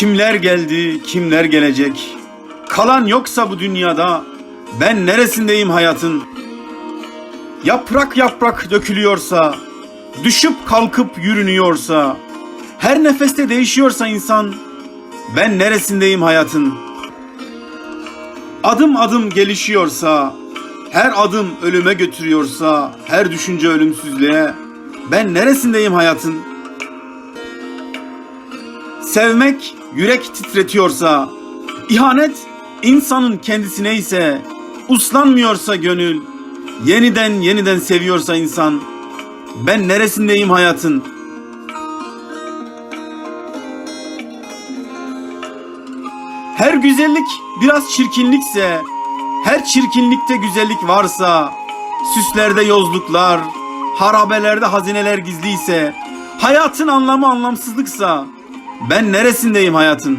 Kimler geldi, kimler gelecek? Kalan yoksa bu dünyada ben neresindeyim hayatın? Yaprak yaprak dökülüyorsa, düşüp kalkıp yürünüyorsa, her nefeste değişiyorsa insan, ben neresindeyim hayatın? Adım adım gelişiyorsa, her adım ölüme götürüyorsa, her düşünce ölümsüzlüğe, ben neresindeyim hayatın? Sevmek yürek titretiyorsa, ihanet insanın kendisine ise, uslanmıyorsa gönül, yeniden yeniden seviyorsa insan, ben neresindeyim hayatın? Her güzellik biraz çirkinlikse, her çirkinlikte güzellik varsa, süslerde yozluklar, harabelerde hazineler gizliyse, hayatın anlamı anlamsızlıksa, ben neresindeyim hayatın?